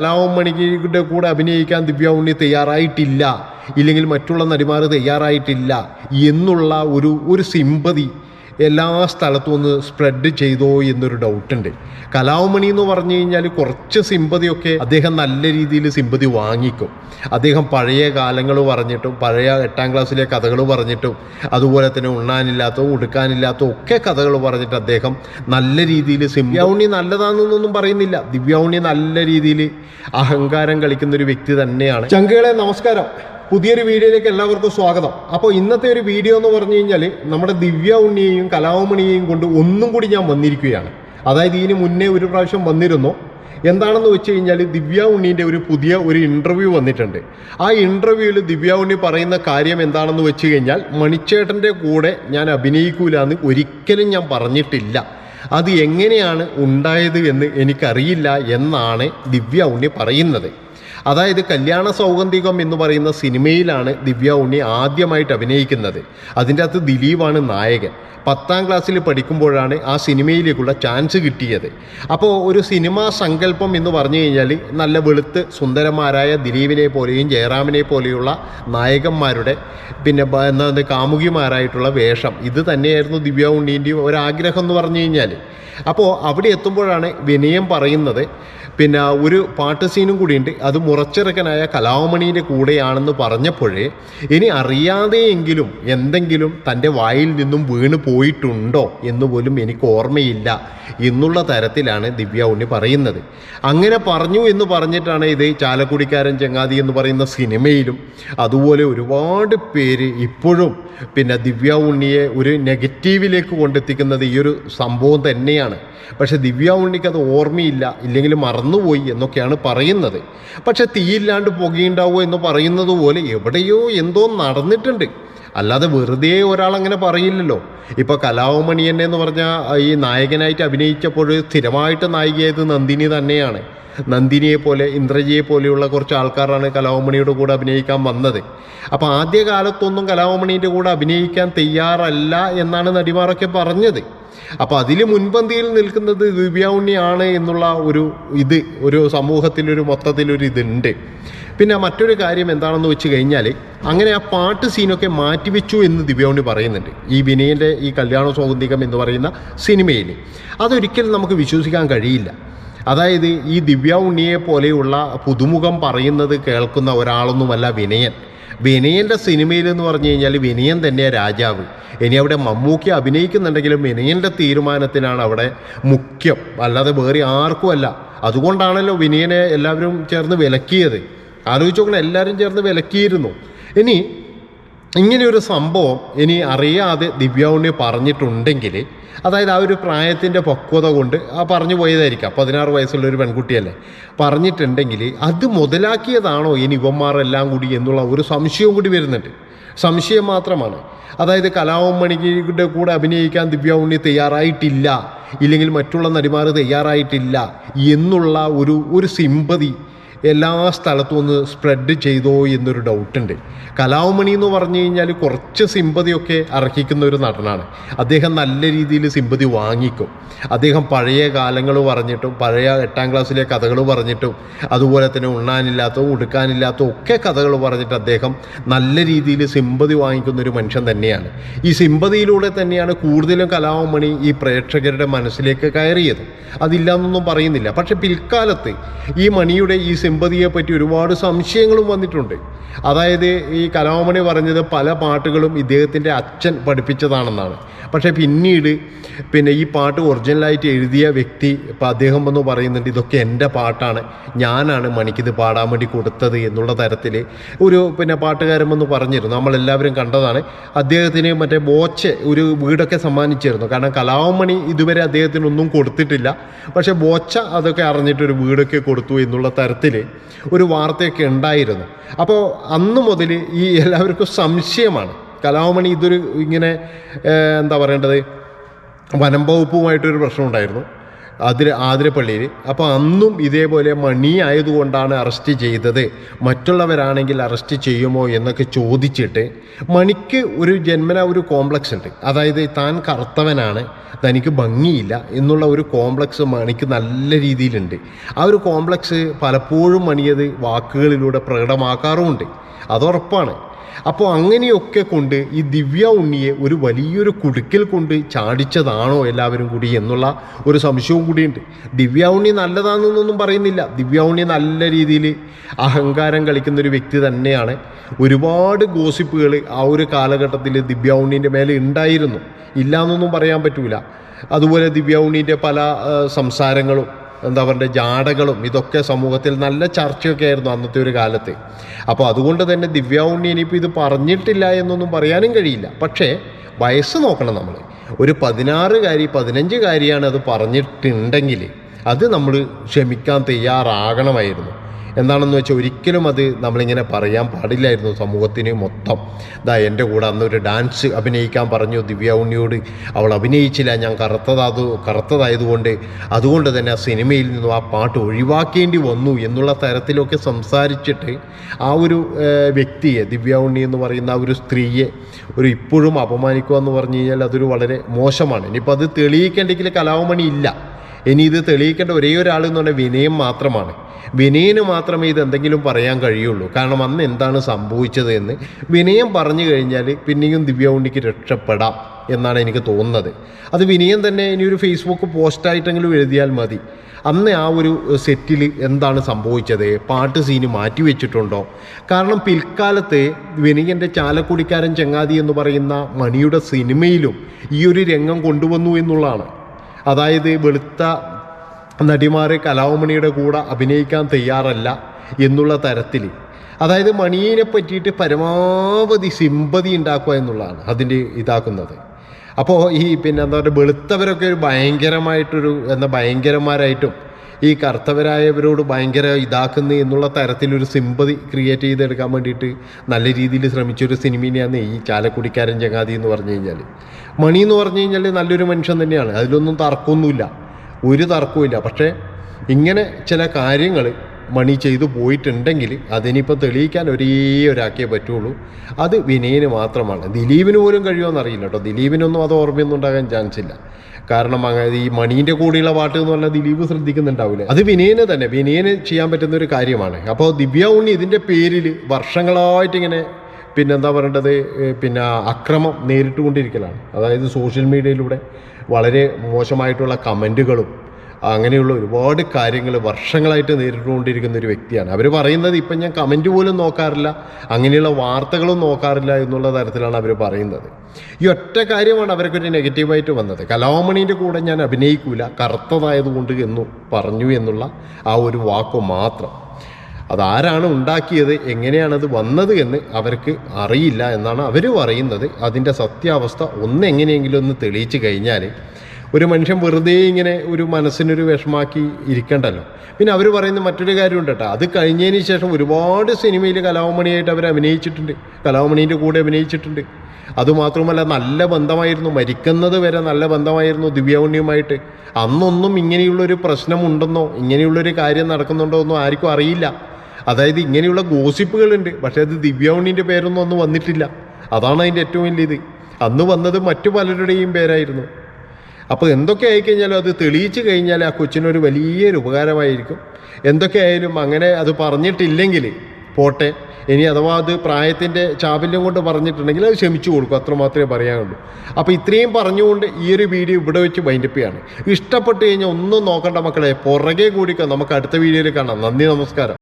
കലാമണിയുടെ കൂടെ അഭിനയിക്കാൻ ദിവ്യ ഉണ്ണി തയ്യാറായിട്ടില്ല. ഇല്ലെങ്കിൽ മറ്റുള്ള നടിമാർ തയ്യാറായിട്ടില്ല. എന്നുള്ള ഒരു ഒരു സിമ്പതി എല്ലാ സ്ഥലത്തും ഒന്ന് സ്പ്രെഡ് ചെയ്തോ എന്നൊരു ഡൗട്ടുണ്ട് കലാമണി എന്ന് പറഞ്ഞു കഴിഞ്ഞാൽ കുറച്ച് സിമ്പതിയൊക്കെ അദ്ദേഹം നല്ല രീതിയിൽ സിമ്പതി വാങ്ങിക്കും. അദ്ദേഹം പഴയ കാലങ്ങൾ പറഞ്ഞിട്ടും പഴയ എട്ടാം ക്ലാസ്സിലെ കഥകൾ പറഞ്ഞിട്ടും അതുപോലെ തന്നെ ഉണ്ണാനില്ലാത്തതും ഉടുക്കാനില്ലാത്തതും ഒക്കെ കഥകൾ പറഞ്ഞിട്ട് അദ്ദേഹം നല്ല രീതിയിൽ ദിവ്യാവുണ്ണി നല്ലതാണെന്നൊന്നും പറയുന്നില്ല. ദിവ്യാവുണ്ണി നല്ല രീതിയിൽ അഹങ്കാരം കളിക്കുന്ന ഒരു വ്യക്തി തന്നെയാണ്. ചങ്കുകളെ നമസ്കാരം. പുതിയൊരു വീഡിയോയിലേക്ക് എല്ലാവർക്കും സ്വാഗതം. അപ്പോൾ ഇന്നത്തെ ഒരു വീഡിയോ എന്ന് പറഞ്ഞു കഴിഞ്ഞാൽ നമ്മുടെ ദിവ്യ ഉണ്ണിയെയും കലാമണിയെയും കൊണ്ട് ഒന്നും കൂടി ഞാൻ വന്നിരിക്കുകയാണ്. അതായത് ഇതിന് മുന്നേ ഒരു പ്രാവശ്യം വന്നിരുന്നു. എന്താണെന്ന് വെച്ച് കഴിഞ്ഞാൽ ദിവ്യ ഉണ്ണീന്റെ ഒരു പുതിയ ഒരു ഇന്റർവ്യൂ വന്നിട്ടുണ്ട്. ആ ഇന്റർവ്യൂവിൽ ദിവ്യ ഉണ്ണി പറയുന്ന കാര്യം എന്താണെന്ന് വെച്ച് കഴിഞ്ഞാൽ മണിച്ചേട്ടന്റെ കൂടെ ഞാൻ അഭിനയിക്കൂല എന്ന് ഒരിക്കലും ഞാൻ പറഞ്ഞിട്ടില്ല. അത് എങ്ങനെയാണ് ഉണ്ടായത് എന്ന് എനിക്കറിയില്ല എന്നാണ് ദിവ്യ ഉണ്ണി പറയുന്നത്. അതായത് കല്യാണ സൗഗന്ധികം എന്ന് പറയുന്ന സിനിമയിലാണ് ദിവ്യ ഉണ്ണി ആദ്യമായിട്ട് അഭിനയിക്കുന്നത്. അതിന്റെ അകത്ത് ദിലീപാണ് നായകൻ. പത്താം ക്ലാസ്സിൽ പഠിക്കുമ്പോഴാണ് ആ സിനിമയിലേക്കുള്ള ചാൻസ് കിട്ടിയത്. അപ്പോൾ ഒരു സിനിമാ സങ്കല്പം എന്ന് പറഞ്ഞു കഴിഞ്ഞാൽ നല്ല വെളുത്ത് സുന്ദരന്മാരായ ദിലീപിനെ പോലെയും ജയറാമിനെ പോലെയുള്ള നായകന്മാരുടെ പിന്നെ എന്താ കാമുകിമാരായിട്ടുള്ള വേഷം. ഇത് തന്നെയായിരുന്നു ദിവ്യ ഉണ്ണീന്റെയും ഒരാഗ്രഹം എന്ന് പറഞ്ഞു കഴിഞ്ഞാൽ. അപ്പോൾ അവിടെ എത്തുമ്പോഴാണ് വിനയം പറയുന്നത്. പിന്നെ ഒരു പാട്ട് സീനും കൂടിയുണ്ട്. അത് മുറച്ചിറക്കനായ കലാമണിയുടെ കൂടെയാണെന്ന് പറഞ്ഞപ്പോഴേ ഇനി അറിയാതെയെങ്കിലും എന്തെങ്കിലും തന്റെ വായിൽ നിന്നും വീണ് പോയിട്ടുണ്ടോ എന്ന് പോലും എനിക്ക് ഓർമ്മയില്ല എന്നുള്ള തരത്തിലാണ് ദിവ്യ ഉണ്ണി പറയുന്നത്. അങ്ങനെ പറഞ്ഞു എന്ന് പറഞ്ഞിട്ടാണ് ഇത് ചാലക്കുടിക്കാരൻ ചങ്ങാതി എന്ന് പറയുന്ന സിനിമയിലും അതുപോലെ ഒരുപാട് പേര് ഇപ്പോഴും പിന്നെ ദിവ്യ ഉണ്ണിയെ ഒരു നെഗറ്റീവിലേക്ക് കൊണ്ടെത്തിക്കുന്നത് ഈ ഒരു സംഭവം തന്നെയാണ്. പക്ഷേ ദിവ്യ ഉണ്ണിക്ക് അത് ഓർമ്മയില്ല ഇല്ലെങ്കിൽ മറന്നുപോയി എന്നൊക്കെയാണ് പറയുന്നത്. പക്ഷെ തീയില്ലാണ്ട് പുകയുണ്ടാവുമോ എന്ന് പറയുന്നത് പോലെ എവിടെയോ എന്തോ നടന്നിട്ടുണ്ട്. അല്ലാതെ വെറുതെ ഒരാൾ അങ്ങനെ പറയില്ലല്ലോ. ഇപ്പോൾ കലാവമണി തന്നെ എന്ന് പറഞ്ഞാൽ ഈ നായകനായിട്ട് അഭിനയിച്ചപ്പോൾ സ്ഥിരമായിട്ട് നായികയായത് നന്ദിനി തന്നെയാണ്. നന്ദിനിയെ പോലെ ഇന്ദ്രജിയെ പോലെയുള്ള കുറച്ച് ആൾക്കാരാണ് കലാമണിയുടെ കൂടെ അഭിനയിക്കാൻ വന്നത്. അപ്പോൾ ആദ്യ കാലത്തൊന്നും കൂടെ അഭിനയിക്കാൻ തയ്യാറല്ല എന്നാണ് നടിമാരൊക്കെ പറഞ്ഞത്. അപ്പോൾ അതിൽ മുൻപന്തിയിൽ നിൽക്കുന്നത് ദിവ്യ ഉണ്ണിയാണ് എന്നുള്ള ഒരു ഇത് ഒരു സമൂഹത്തിലൊരു മൊത്തത്തിലൊരു ഇതുണ്ട്. പിന്നെ മറ്റൊരു കാര്യം എന്താണെന്ന് വെച്ച് കഴിഞ്ഞാൽ അങ്ങനെ ആ പാട്ട് സീനൊക്കെ മാറ്റിവെച്ചു എന്ന് ദിവ്യ ഉണ്ണി പറയുന്നുണ്ട്. ഈ വിനയന്റെ ഈ കല്യാണ സൗഹൃദികം എന്ന് പറയുന്ന സിനിമയിൽ അതൊരിക്കലും നമുക്ക് വിശ്വസിക്കാൻ കഴിയില്ല. അതായത് ഈ ദിവ്യ ഉണ്ണിയെ പോലെയുള്ള പുതുമുഖം പറയുന്നത് കേൾക്കുന്ന ഒരാളൊന്നുമല്ല വിനയൻ. വിനയന്റെ സിനിമയിൽ എന്ന് പറഞ്ഞു കഴിഞ്ഞാൽ വിനയൻ തന്നെയാണ് രാജാവ്. ഇനി അവിടെ മമ്മൂക്കി അഭിനയിക്കുന്നുണ്ടെങ്കിലും വിനയന്റെ തീരുമാനത്തിനാണ് അവിടെ മുഖ്യം. അല്ലാതെ വേറെ ആർക്കുമല്ല അതുകൊണ്ടാണല്ലോ വിനയനെ എല്ലാവരും ചേർന്ന് വിലക്കിയത്. ആലോചിച്ച് എല്ലാവരും ചേർന്ന് വിലക്കിയിരുന്നു. ഇനി ഇങ്ങനെയൊരു സംഭവം ഇനി അറിയാതെ ദിവ്യാവുണ്ണി പറഞ്ഞിട്ടുണ്ടെങ്കിൽ അതായത് ആ ഒരു പ്രായത്തിന്റെ പക്വത കൊണ്ട് ആ പറഞ്ഞു പോയതായിരിക്കാം. പതിനാറ് വയസ്സുള്ള ഒരു പെൺകുട്ടിയല്ലേ. പറഞ്ഞിട്ടുണ്ടെങ്കിൽ അത് മുതലാക്കിയതാണോ ഇനി ഇവന്മാരെല്ലാം കൂടി എന്നുള്ള ഒരു സംശയവും കൂടി വരുന്നുണ്ട്. സംശയം മാത്രമാണ്. അതായത് കലാമണിയുടെ കൂടെ അഭിനയിക്കാൻ ദിവ്യ ഉണ്ണി തയ്യാറായിട്ടില്ല ഇല്ലെങ്കിൽ മറ്റുള്ള നടിമാർ തയ്യാറായിട്ടില്ല എന്നുള്ള ഒരു ഒരു സിമ്പതി എല്ലാ സ്ഥലത്തും ഒന്ന് സ്പ്രെഡ് ചെയ്തോ എന്നൊരു ഡൗട്ടുണ്ട് കലാമണി എന്ന് പറഞ്ഞു കഴിഞ്ഞാൽ കുറച്ച് സിമ്പതിയൊക്കെ അർഹിക്കുന്ന ഒരു നടനാണ്. അദ്ദേഹം നല്ല രീതിയിൽ സിമ്പതി വാങ്ങിക്കും. അദ്ദേഹം പഴയ കാലങ്ങൾ പറഞ്ഞിട്ടും പഴയ എട്ടാം ക്ലാസ്സിലെ കഥകൾ പറഞ്ഞിട്ടും അതുപോലെ തന്നെ ഉണ്ണാനില്ലാത്തതും ഉടുക്കാനില്ലാത്തതും ഒക്കെ കഥകൾ പറഞ്ഞിട്ട് അദ്ദേഹം നല്ല രീതിയിൽ സിമ്പതി വാങ്ങിക്കുന്ന ഒരു മനുഷ്യൻ തന്നെയാണ്. ഈ സിമ്പതിയിലൂടെ തന്നെയാണ് കൂടുതലും കലാമണി ഈ പ്രേക്ഷകരുടെ മനസ്സിലേക്ക് കയറിയത്. അതില്ല എന്നൊന്നും പറയുന്നില്ല. പക്ഷെ പിൽക്കാലത്ത് ഈ മണിയുടെ ഈ സിമ്പതിയെ പറ്റി ഒരുപാട് സംശയങ്ങളും വന്നിട്ടുണ്ട്. അതായത് ഈ കലാമണി പറഞ്ഞത് പല പാട്ടുകളും ഇദ്ദേഹത്തിന്റെ അച്ഛൻ പഠിപ്പിച്ചതാണെന്നാണ്. പക്ഷേ പിന്നീട് പിന്നെ ഈ പാട്ട് ഒറിജിനലായിട്ട് എഴുതിയ വ്യക്തി ഇപ്പം അദ്ദേഹം വന്ന് പറയുന്നുണ്ട് ഇതൊക്കെ എന്റെ പാട്ടാണ്. ഞാനാണ് മണിക്കിത് പാടാൻ വേണ്ടി കൊടുത്തത് എന്നുള്ള തരത്തിൽ ഒരു പിന്നെ പാട്ടുകാരൻ വന്ന് പറഞ്ഞിരുന്നു. നമ്മളെല്ലാവരും കണ്ടതാണ്. അദ്ദേഹത്തിന് മറ്റേ ബോച്ച് ഒരു വീടൊക്കെ സമ്മാനിച്ചിരുന്നു. കാരണം കലാമണി ഇതുവരെ അദ്ദേഹത്തിനൊന്നും കൊടുത്തിട്ടില്ല. പക്ഷേ ബോച്ച അതൊക്കെ അറിഞ്ഞിട്ടൊരു വീടൊക്കെ കൊടുത്തു എന്നുള്ള തരത്തിൽ ഒരു വാർത്തയൊക്കെ ഉണ്ടായിരുന്നു. അപ്പോൾ അന്ന് മുതൽ ഈ എല്ലാവർക്കും സംശയമാണ്. കലാമണി ഇതൊരു ഇങ്ങനെ എന്താ പറയേണ്ടത്? വനം വകുപ്പുമായിട്ടൊരു പ്രശ്നമുണ്ടായിരുന്നു അതിര ആതിരപ്പള്ളിയിൽ അപ്പോൾ അന്നും ഇതേപോലെ മണി ആയതുകൊണ്ടാണ് അറസ്റ്റ് ചെയ്തത്. മറ്റുള്ളവരാണെങ്കിൽ അറസ്റ്റ് ചെയ്യുമോ എന്നൊക്കെ ചോദിച്ചിട്ട് മണിക്ക് ഒരു ജന്മന ഒരു കോംപ്ലക്സ് ഉണ്ട്. അതായത് താൻ കറുത്തവനാണ് തനിക്ക് ഭംഗിയില്ല എന്നുള്ള ഒരു കോംപ്ലക്സ് മണിക്ക് നല്ല രീതിയിലുണ്ട്. ആ ഒരു കോംപ്ലക്സ് പലപ്പോഴും മണിയത് വാക്കുകളിലൂടെ പ്രകടമാക്കാറുമുണ്ട്. അതുറപ്പാണ് അപ്പോൾ അങ്ങനെയൊക്കെ കൊണ്ട് ഈ ദിവ്യ ഉണ്ണിയെ ഒരു വലിയൊരു കുടുക്കിൽ കൊണ്ട് ചാടിച്ചതാണോ എല്ലാവരും കൂടി എന്നുള്ള ഒരു സംശയവും കൂടിയുണ്ട്. ദിവ്യ ഉണ്ണി നല്ലതാണെന്നൊന്നും പറയുന്നില്ല. ദിവ്യ ഉണ്ണി നല്ല രീതിയിൽ അഹങ്കാരം കളിക്കുന്ന ഒരു വ്യക്തി തന്നെയാണ്. ഒരുപാട് ഗോസിപ്പുകൾ ആ ഒരു കാലഘട്ടത്തിൽ ദിവ്യ ഉണ്ണീന്റെ മേലെ ഉണ്ടായിരുന്നു. ഇല്ല എന്നൊന്നും പറയാൻ പറ്റൂല. അതുപോലെ ദിവ്യ ഉണ്ണീന്റെ പല സംസാരങ്ങളും എന്താ പറയുക ജാടകളും ഇതൊക്കെ സമൂഹത്തിൽ നല്ല ചർച്ചയൊക്കെ ആയിരുന്നു അന്നത്തെ ഒരു കാലത്ത്. അപ്പോൾ അതുകൊണ്ട് തന്നെ ദിവ്യ ഉണ്ണി ഇനിയിപ്പോൾ ഇത് പറഞ്ഞിട്ടില്ല എന്നൊന്നും പറയാനും കഴിയില്ല. പക്ഷേ വയസ്സ് നോക്കണം നമ്മൾ ഒരു പതിനാറുകാരി പതിനഞ്ചുകാരിയാണ് അത് പറഞ്ഞിട്ടുണ്ടെങ്കിൽ അത് നമ്മൾ ക്ഷമിക്കാൻ തയ്യാറാകണമായിരുന്നു. എന്താണെന്ന് വെച്ചാൽ ഒരിക്കലും അത് നമ്മളിങ്ങനെ പറയാൻ പാടില്ലായിരുന്നു സമൂഹത്തിന് മൊത്തം. ദാ എന്റെ കൂടെ ഒരു ഡാൻസ് അഭിനയിക്കാൻ പറഞ്ഞു ദിവ്യ ഉണ്ണിയോട് അവൾ അഭിനയിച്ചില്ല ഞാൻ കറുത്തതാത് കറുത്തതായതുകൊണ്ട്. അതുകൊണ്ട് തന്നെ ആ സിനിമയിൽ നിന്നും ആ പാട്ട് ഒഴിവാക്കേണ്ടി വന്നു എന്നുള്ള തരത്തിലൊക്കെ സംസാരിച്ചിട്ട് ആ ഒരു വ്യക്തിയെ ദിവ്യ ഉണ്ണി എന്ന് പറയുന്ന ആ ഒരു സ്ത്രീയെ ഒരു ഇപ്പോഴും അപമാനിക്കുക എന്ന് പറഞ്ഞു കഴിഞ്ഞാൽ അതൊരു വളരെ മോശമാണ്. ഇനിയിപ്പോൾ അത് തെളിയിക്കേണ്ടെങ്കിൽ കലാവമണി ഇല്ല ഇനി ഇത് തെളിയിക്കേണ്ട ഒരേ ഒരാൾ എന്ന് പറഞ്ഞാൽ വിനയം മാത്രമാണ്. വിനയന് മാത്രമേ ഇത് എന്തെങ്കിലും പറയാൻ കഴിയുള്ളൂ. കാരണം അന്ന് എന്താണ് സംഭവിച്ചത് എന്ന് വിനയം പറഞ്ഞു കഴിഞ്ഞാൽ പിന്നെയും ദിവ്യ ഉണ്ണിക്ക് രക്ഷപ്പെടാം എന്നാണ് എനിക്ക് തോന്നുന്നത്. അത് വിനയം തന്നെ ഇനി ഒരു ഫേസ്ബുക്ക് പോസ്റ്റായിട്ടെങ്കിലും എഴുതിയാൽ മതി. അന്ന് ആ ഒരു സെറ്റിൽ എന്താണ് സംഭവിച്ചത്? പാട്ട് സീന് മാറ്റിവെച്ചിട്ടുണ്ടോ കാരണം പിൽക്കാലത്ത് വിനയന്റെ ചാലക്കുടിക്കാരൻ ചങ്ങാതി എന്ന് പറയുന്ന മണിയുടെ സിനിമയിലും ഈ ഒരു രംഗം കൊണ്ടുവന്നു എന്നുള്ളതാണ്. അതായത് വെളുത്ത നടിമാർ കലാവമണിയുടെ കൂടെ അഭിനയിക്കാൻ തയ്യാറല്ല എന്നുള്ള തരത്തിൽ. അതായത് മണിയെ പറ്റിയിട്ട് പരമാവധി സിമ്പതി ഉണ്ടാക്കുക എന്നുള്ളതാണ് അതിന്റെ ഇതാക്കുന്നത്. അപ്പോൾ ഈ പിന്നെ എന്താ പറയുക വെളുത്തവരൊക്കെ ഒരു ഭയങ്കരമായിട്ടൊരു എന്താ ഭയങ്കരന്മാരായിട്ടും ഈ കറുത്തവരായവരോട് ഭയങ്കര ഇതാക്കുന്നു എന്നുള്ള തരത്തിലൊരു സിമ്പതി ക്രിയേറ്റ് ചെയ്തെടുക്കാൻ വേണ്ടിയിട്ട് നല്ല രീതിയിൽ ശ്രമിച്ചൊരു സിനിമയാണ് ഈ ചാലക്കുടിക്കാരൻ ചങ്ങാതി എന്ന് പറഞ്ഞു കഴിഞ്ഞാൽ മണി എന്ന് പറഞ്ഞു കഴിഞ്ഞാൽ നല്ലൊരു മനുഷ്യൻ തന്നെയാണ്. അതിലൊന്നും തർക്കമൊന്നുമില്ല. ഒരു തർക്കവുമില്ല. പക്ഷേ ഇങ്ങനെ ചില കാര്യങ്ങൾ മണി ചെയ്തു പോയിട്ടുണ്ടെങ്കിൽ അതിനിപ്പോൾ തെളിയിക്കാൻ ഒരേ ഒരാക്കേ പറ്റുള്ളൂ. അത് വിനയന് മാത്രമാണ്. ദിലീപിന് പോലും കഴിയുമെന്ന് അറിയില്ല കേട്ടോ. ദിലീപിനൊന്നും അത് ഓർമ്മയൊന്നും ഉണ്ടാകാൻ ചാൻസ് ഇല്ല. കാരണം അങ്ങനെ ഈ മണീന്റെ കൂടെയുള്ള പാട്ട് എന്ന് പറഞ്ഞാൽ ദിലീപ് ശ്രദ്ധിക്കുന്നുണ്ടാവില്ല. അത് വിനയന് തന്നെ. വിനയന് ചെയ്യാൻ പറ്റുന്ന ഒരു കാര്യമാണ്. അപ്പോൾ ദിവ്യ ഉണ്ണി ഇതിന്റെ പേരിൽ വർഷങ്ങളായിട്ട് ഇങ്ങനെ പിന്നെന്താ പറയേണ്ടത്? പിന്നെ അക്രമം നേരിട്ടുകൊണ്ടിരിക്കലാണ്. അതായത് സോഷ്യൽ മീഡിയയിലൂടെ വളരെ മോശമായിട്ടുള്ള കമന്റുകളും അങ്ങനെയുള്ള ഒരുപാട് കാര്യങ്ങൾ വർഷങ്ങളായിട്ട് നേരിട്ടുകൊണ്ടിരിക്കുന്ന ഒരു വ്യക്തിയാണ്. അവർ പറയുന്നത് ഇപ്പം ഞാൻ കമന്റ് പോലും നോക്കാറില്ല. അങ്ങനെയുള്ള വാർത്തകളും നോക്കാറില്ല എന്നുള്ള തരത്തിലാണ് അവർ പറയുന്നത്. ഈ ഒറ്റ കാര്യമാണ് അവർക്കൊരു നെഗറ്റീവായിട്ട് വന്നത്. കലാമണീന്റെ കൂടെ ഞാൻ അഭിനയിക്കൂല കറുത്തതായതുകൊണ്ട് എന്നു പറഞ്ഞു എന്നുള്ള ആ ഒരു വാക്ക് മാത്രം. അതാരാണ് ഉണ്ടാക്കിയത് എങ്ങനെയാണത് വന്നത് എന്ന് അവർക്ക് അറിയില്ല എന്നാണ് അവർ പറയുന്നത്. അതിന്റെ സത്യാവസ്ഥ ഒന്ന് എങ്ങനെയെങ്കിലും ഒന്ന് തെളിയിച്ചു കഴിഞ്ഞാൽ ഒരു മനുഷ്യൻ വെറുതെ ഇങ്ങനെ ഒരു മനസ്സിനൊരു വിഷമാക്കി ഇരിക്കണ്ടല്ലോ. പിന്നെ അവർ പറയുന്ന മറ്റൊരു കാര്യമുണ്ട് കേട്ടോ. അത് കഴിഞ്ഞതിന് ശേഷം ഒരുപാട് സിനിമയിൽ കലാമണിയായിട്ട് അവർ അഭിനയിച്ചിട്ടുണ്ട്. കലാമണീന്റെ കൂടെ അഭിനയിച്ചിട്ടുണ്ട്. അതുമാത്രമല്ല നല്ല ബന്ധമായിരുന്നു. മരിക്കുന്നത് വരെ നല്ല ബന്ധമായിരുന്നു ദിവ്യവണ്ണിയുമായിട്ട് അന്നൊന്നും ഇങ്ങനെയുള്ളൊരു പ്രശ്നമുണ്ടെന്നോ ഇങ്ങനെയുള്ളൊരു കാര്യം നടക്കുന്നുണ്ടോ എന്നോ ആർക്കും അറിയില്ല. അതായത് ഇങ്ങനെയുള്ള ഗോസിപ്പുകളുണ്ട്. പക്ഷേ അത് ദിവ്യൗണ്ണിന്റെ പേരൊന്നും അന്ന് വന്നിട്ടില്ല. അതാണ് അതിന്റെ ഏറ്റവും വലിയത് അന്ന് വന്നത് മറ്റു പലരുടെയും പേരായിരുന്നു. അപ്പോൾ എന്തൊക്കെ ആയിക്കഴിഞ്ഞാലും അത് തെളിയിച്ചു കഴിഞ്ഞാൽ ആ കൊച്ചിനൊരു വലിയൊരു ഉപകാരമായിരിക്കും. എന്തൊക്കെ ആയാലും അങ്ങനെ അത് പറഞ്ഞിട്ടില്ലെങ്കിൽ പോട്ടെ. ഇനി അഥവാ അത് പ്രായത്തിന്റെ ചാപല്യം കൊണ്ട് പറഞ്ഞിട്ടുണ്ടെങ്കിൽ അത് ക്ഷമിച്ചു കൊടുക്കും. അത്ര മാത്രമേ പറയാനുള്ളൂ. അപ്പോൾ ഇത്രയും പറഞ്ഞുകൊണ്ട് ഈ ഒരു വീഡിയോ ഇവിടെ വെച്ച് വൈൻഡപ്പ് ചെയ്യാണ്. ഇഷ്ടപ്പെട്ട് കഴിഞ്ഞാൽ ഒന്നും നോക്കണ്ട മക്കളെ. പുറകെ കൂടിക്കോ. നമുക്ക് അടുത്ത വീഡിയോയിൽ കാണാം. നന്ദി നമസ്കാരം.